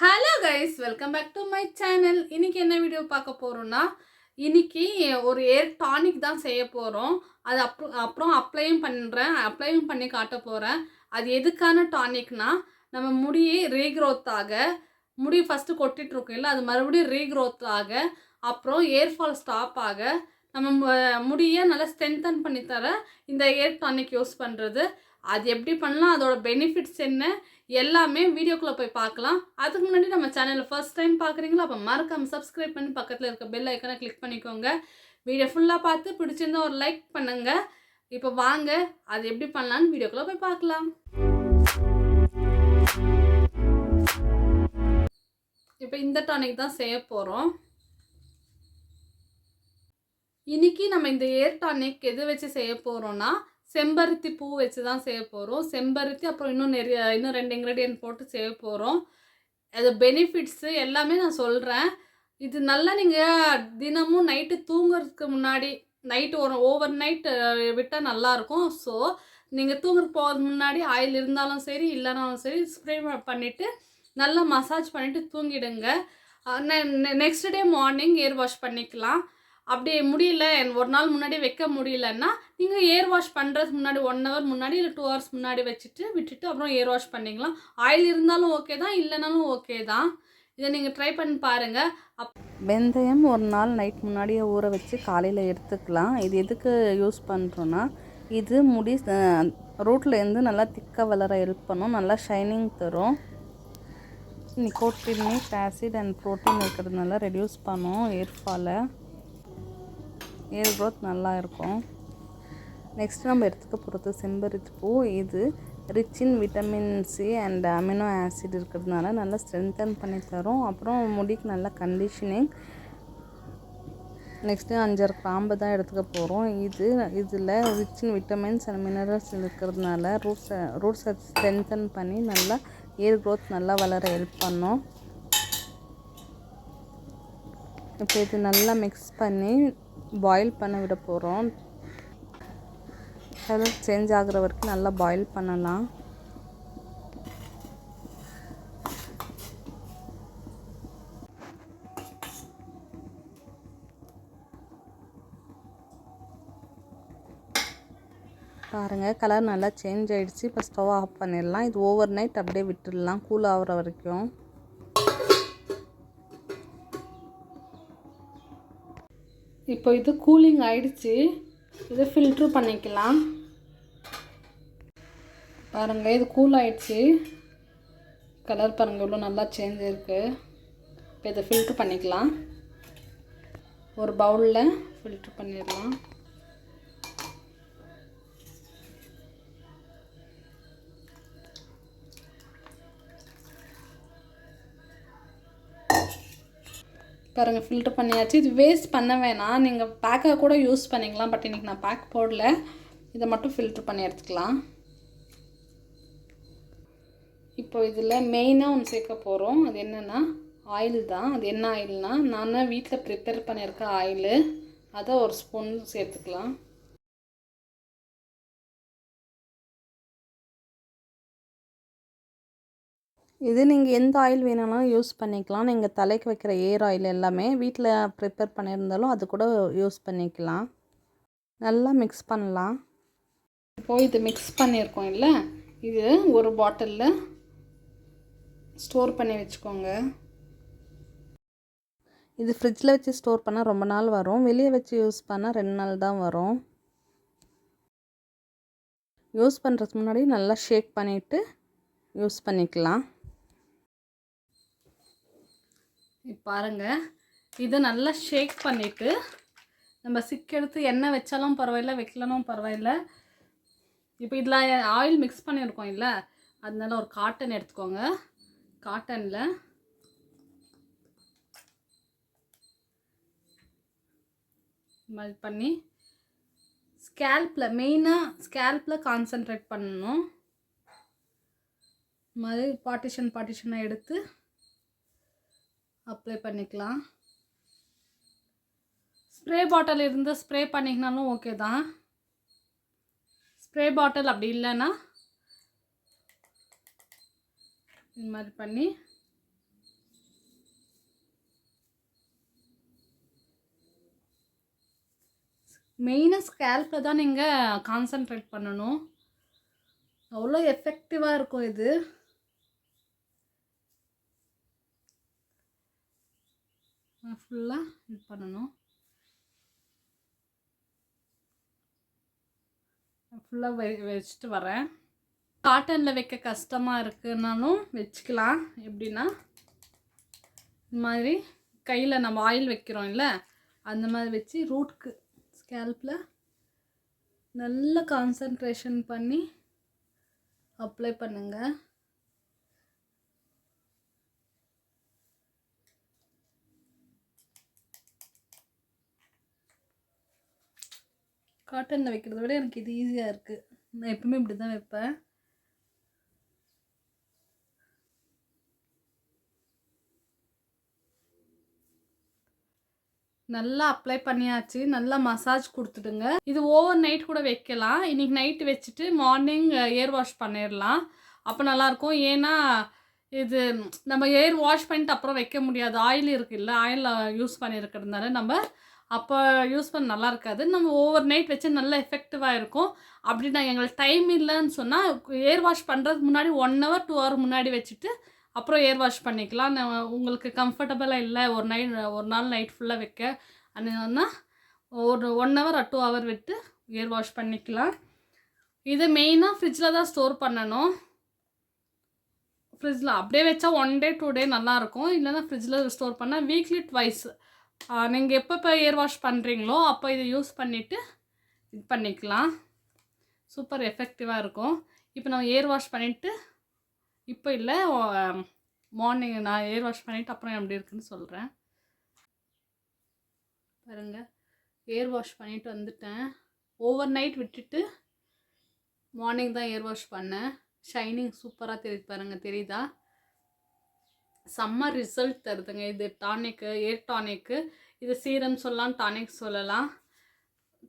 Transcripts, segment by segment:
Hello guys welcome back to my channel இன்னைக்கு என்ன video பார்க்க போகிறோன்னா இன்னைக்கு ஒரு ஏர் டானிக் தான் செய்ய போகிறோம் அது அப்புறம் அப்புறம் அப்ளையும் பண்ணுறேன் அப்ளையும் பண்ணி காட்ட போகிறேன் அது எதுக்கான டானிக்னா நம்ம முடியை ரீக்ரோத் ஆக முடி ஃபஸ்ட்டு கொட்டிகிட்ருக்கோம் இல்லை அது மறுபடியும் ரீக்ரோத் ஆக அப்புறம் ஏர் ஃபால் ஸ்டாப் ஆக நம்ம மு- முடியை நல்லா ஸ்ட்ரென்தன் பண்ணி தர இந்த ஏர் டானிக் யூஸ் பண்ணுறது அது எப்படி பண்ணலாம்? அதோட பெனிஃபிட்ஸ் என்ன? எல்லாமே வீடியோக்குள்ளே போய் பார்க்கலாம். அதுக்கு முன்னாடி நம்ம சேனலில் ஃபர்ஸ்ட் டைம் பார்க்குறீங்களா அப்போ மறக்காமல் சப்ஸ்கிரைப் பண்ணி பக்கத்தில் இருக்க பெல் ஐக்கனை கிளிக் பண்ணிக்கோங்க. வீடியோ ஃபுல்லாக பார்த்து பிடிச்சிருந்தா ஒரு லைக் பண்ணுங்க. இப்போ வாங்க அது எப்படி பண்ணலான்னு வீடியோக்குள்ளே போய் பார்க்கலாம். இப்போ இந்த டானிக் தான் செய்ய போகிறோம் இன்னைக்கு நம்ம இந்த ஏர் டானிக் எது வச்சு செய்ய போகிறோன்னா செம்பருத்தி பூ வச்சு தான் செய்ய போகிறோம் செம்பருத்தி அப்புறம் இன்னும் நிறைய இன்னும் ரெண்டு இன்க்ரீடியன்ட் போட்டு செய்ய போகிறோம் அது பெனிஃபிட்ஸு எல்லாமே நான் சொல்கிறேன் இது நல்லா நீங்கள் தினமும் நைட்டு தூங்குறதுக்கு முன்னாடி நைட்டு ஒரு ஓவர் நைட் விட்டால் நல்லாயிருக்கும் ஸோ நீங்கள் தூங்குறதுக்கு போகிறதுக்கு முன்னாடி ஆயில் இருந்தாலும் சரி இல்லைனாலும் சரி ஸ்ப்ரே பண்ணிவிட்டு நல்லா மசாஜ் பண்ணிவிட்டு தூங்கிடுங்க. Next day morning hair wash பண்ணிக்கலாம். அப்படி முடியல என் ஒரு நாள் முன்னாடி வைக்க முடியலன்னா நீங்கள் ஏர் வாஷ் பண்ணுறதுக்கு முன்னாடி ஒன் ஹவர் முன்னாடி இல்லை டூ ஹவர்ஸ் முன்னாடி வச்சுட்டு விட்டுட்டு அப்புறம் ஏர் வாஷ் பண்ணிக்கலாம். ஆயில் இருந்தாலும் ஓகே தான் இல்லைனாலும் ஓகே தான். இதை நீங்கள் ட்ரை பண்ணி பாருங்கள் அப் வெந்தயம் ஒரு நாள் நைட் முன்னாடியே ஊற வச்சு காலையில் எடுத்துக்கலாம். இது எதுக்கு யூஸ் பண்ணுறோன்னா இது முடி ரூட்லேருந்து நல்லா திக்காக வளர ஹெல்ப் பண்ணும். நல்லா ஷைனிங் தரும். நிக்கோட்டினிக் ஆசிட் அண்ட் ப்ரோட்டீன் இருக்கிறதுனால ரெடியூஸ் பண்ணும் ஏர் ஹேர் ஏர் க்ரோத் நல்லா இருக்கும். நெக்ஸ்ட் நம்ம எடுத்துக்க போகிறது செம்பருத்தி பூ. இது rich in vitamin C and amino acid இருக்கிறதுனால நல்லா ஸ்ட்ரென்தன் பண்ணி தரும். அப்புறம் முடிக்கு நல்ல கண்டிஷனிங் நெக்ஸ்ட்டு அஞ்சாறு கிராம்பு தான் எடுத்துக்க போகிறோம் இது இதில் rich in vitamins and minerals இருக்கிறதுனால ரூட்ஸை ரூட்ஸை ஸ்ட்ரென்தன் பண்ணி நல்லா ஏர் க்ரோத் நல்லா வளர ஹெல்ப் பண்ணும். இப்போ இது நல்லா மிக்ஸ் பண்ணி பாயில் பண்ண விட போகிறோம் கலர் சேஞ்ச் ஆகிற வரைக்கும் நல்லா பாயில் பண்ணலாம். பாருங்கள் கலர் நல்லா சேஞ்ச் ஆகிடுச்சு இப்போ ஸ்டவ் ஆஃப் பண்ணிடலாம். இது ஓவர் நைட் அப்படியே விட்டுடலாம். கூல் ஆகுற வரைக்கும். இப்போ இது கூலிங் ஆயிடுச்சு. இதை ஃபில்ட்ரு பண்ணிக்கலாம். பாருங்கள் இது கூல் ஆயிடுச்சு. கலர் பாருங்கள் இவ்வளோ நல்லா சேஞ்ச் இருக்குது இப்போ இதை ஃபில்ட்ரு பண்ணிக்கலாம். ஒரு பவுலில் ஃபில்ட்ரு பண்ணிடலாம். பாருங்கள் ஃபில்டர் பண்ணியாச்சு. இது வேஸ்ட் பண்ண வேணாம். நீங்கள் பேக்காக கூட யூஸ் பண்ணிக்கலாம் பட் இன்றைக்கி நான் பேக் போடல. இதை மட்டும் ஃபில்ட்ரு பண்ணி எடுத்துக்கலாம். இப்போ இதில் மெயினாக ஒன்று சேர்க்க போகிறோம் அது என்னென்னா ஆயில் தான். அது என்ன ஆயில்னா நான் வீட்டில் ப்ரிப்பேர் பண்ணியிருக்க ஆயிலு அதை ஒரு ஸ்பூன் சேர்த்துக்கலாம். இது நீங்கள் எந்த ஆயில் வேணாலும் யூஸ் பண்ணிக்கலாம். நீங்கள் தலைக்கு வைக்கிற ஏர் ஆயில் எல்லாமே வீட்டில் ப்ரிப்பேர் பண்ணியிருந்தாலும் அது கூட யூஸ் பண்ணிக்கலாம். நல்லா மிக்ஸ் பண்ணலாம். இப்போது இது மிக்ஸ் பண்ணியிருக்கோம் இல்லை? இது ஒரு பாட்டிலில் ஸ்டோர் பண்ணி வச்சுக்கோங்க. இது ஃப்ரிட்ஜில் வச்சு ஸ்டோர் பண்ணால் ரொம்ப நாள் வரும். வெளியே வச்சு யூஸ் பண்ணால் ரெண்டு நாள் தான் வரும். யூஸ் பண்ணுறதுக்கு முன்னாடி நல்லா ஷேக் பண்ணிவிட்டு யூஸ் பண்ணிக்கலாம். பாருங்கள் இதை நல்லா ஷேக் பண்ணிவிட்டு நம்ம சிக் எடுத்து எண்ணெய் வச்சாலும் பரவாயில்ல வைக்கலனும் பரவாயில்ல. இப்போ இதில் ஆயில் மிக்ஸ் பண்ணியிருக்கோம் இல்லை? அதனால ஒரு காட்டன் எடுத்துக்கோங்க. காட்டனில் மாதிரி பண்ணி ஸ்கேல்பில் மெயினாக ஸ்கேல்பில் கான்சென்ட்ரேட் பண்ணணும். மாதிரி பார்ட்டிஷன் பார்ட்டிஷனாக எடுத்து அப்ளை பண்ணிக்கலாம். ஸ்ப்ரே பாட்டில் இருந்து ஸ்ப்ரே பண்ணிங்கனாலும் ஓகே தான். ஸ்ப்ரே பாட்டில் அப்படி இல்லைன்னா இந்த மாதிரி பண்ணி மெயினாக ஸ்கேல்பில் தான் நீங்கள் கான்சென்ட்ரேட் பண்ணணும். அவ்வளோ எஃபெக்டிவாக இருக்கும் இது. ஃபுல்லாக இது பண்ணணும். ஃபுல்லாக வெ வச்சுட்டு வரேன். காட்டனில் வைக்க கஷ்டமாக இருக்குன்னாலும் வச்சுக்கலாம். எப்படின்னா இந்த மாதிரி கையில் நம்ம ஆயில் வைக்கிறோம் இல்லை அந்த மாதிரி வச்சு ரூட்க்கு ஸ்கேல்பில் நல்ல கான்சன்ட்ரேஷன் பண்ணி அப்ளை பண்ணுங்கள் காட்டனில் வைக்கிறத விட எனக்கு இது ஈஸியாக இருக்குது நான் எப்பவுமே இப்படி தான் வைப்பேன். நல்லா அப்ளை பண்ணியாச்சு. நல்லா மசாஜ் கொடுத்துடுங்க. இது ஓவர் நைட் கூட வைக்கலாம். இன்னைக்கு நைட்டு வச்சுட்டு மார்னிங் ஏர் வாஷ் பண்ணிடலாம். அப்போ நல்லாயிருக்கும். ஏன்னா இது நம்ம ஏர் வாஷ் பண்ணிட்டு அப்புறம் வைக்க முடியாது. ஆயில் இருக்குல்ல ஆயில் யூஸ் பண்ணியிருக்கிறதுனால நம்ம அப்போ யூஸ் பண்ண நல்லா இருக்காது. நம்ம ஓவர் நைட் வச்சு நல்ல எஃபெக்டிவாக இருக்கும். அப்படி நான் எங்களுக்கு டைம் இல்லைன்னு சொன்னால் ஏர் வாஷ் பண்ணுறதுக்கு முன்னாடி ஒன் ஹவர் டூ ஹவர் முன்னாடி வச்சுட்டு அப்புறம் ஏர் வாஷ் பண்ணிக்கலாம். நான் உங்களுக்கு கம்ஃபர்டபுளாக இல்லை ஒரு நைட் ஒரு நாள் நைட் ஃபுல்லாக வைக்க அப்படின்னா ஒரு ஒன் ஹவர் டூ ஹவர் விட்டு ஏர் வாஷ் பண்ணிக்கலாம். இதை மெயினாக ஃப்ரிட்ஜில் தான் ஸ்டோர் பண்ணணும். ஃப்ரிட்ஜில் அப்படியே வச்சா ஒன் டே டூ டே நல்லாயிருக்கும் இல்லைன்னா ஃப்ரிட்ஜில் ஸ்டோர் பண்ணால் வீக்லி ட்வைஸ் நீங்கள் எப்போ இப்போ ஏர் வாஷ் பண்ணுறீங்களோ அப்போ இதை யூஸ் பண்ணிவிட்டு இது பண்ணிக்கலாம். சூப்பர் எஃபெக்டிவாக இருக்கும். இப்போ நம்ம ஏர் வாஷ் பண்ணிவிட்டு இப்போ இல்லை மார்னிங் நான் ஏர் வாஷ் பண்ணிவிட்டு அப்புறம் எப்படி இருக்குன்னு சொல்கிறேன் பாருங்க ஏர் வாஷ் பண்ணிவிட்டு வந்துட்டேன். ஓவர் நைட் விட்டுட்டு மார்னிங் தான் ஏர் வாஷ் பண்ணேன். ஷைனிங் சூப்பராக தெரியுது பாருங்கள் தெரியுதா? செம்ம ரிசல்ட் தருதுங்க. இது டானிக்கு ஏர் டானிக்கு இது சீரம் சொல்லலாம் டானிக் சொல்லலாம்.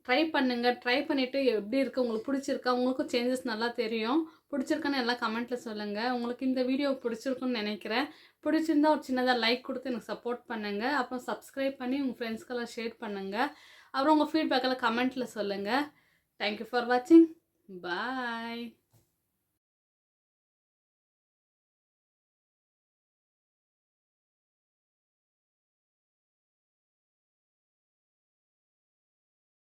ட்ரை பண்ணுங்கள் ட்ரை பண்ணிவிட்டு எப்படி இருக்குது உங்களுக்கு பிடிச்சிருக்கா உங்களுக்கும் சேஞ்சஸ் நல்லா தெரியும். பிடிச்சிருக்கான்னு எல்லாம் கமெண்ட்டில் சொல்லுங்கள் உங்களுக்கு இந்த வீடியோ பிடிச்சிருக்குன்னு நினைக்கிறேன். பிடிச்சிருந்தா ஒரு சின்னதாக லைக் கொடுத்து எனக்கு சப்போர்ட் பண்ணுங்கள் அப்புறம் சப்ஸ்கிரைப் பண்ணி உங்கள் ஃப்ரெண்ட்ஸ்க்கெல்லாம் ஷேர் பண்ணுங்கள் அப்புறம் உங்கள் ஃபீட்பேக்கெல்லாம் கமெண்ட்டில் சொல்லுங்கள் தேங்க்யூ ஃபார் வாட்சிங் பாய்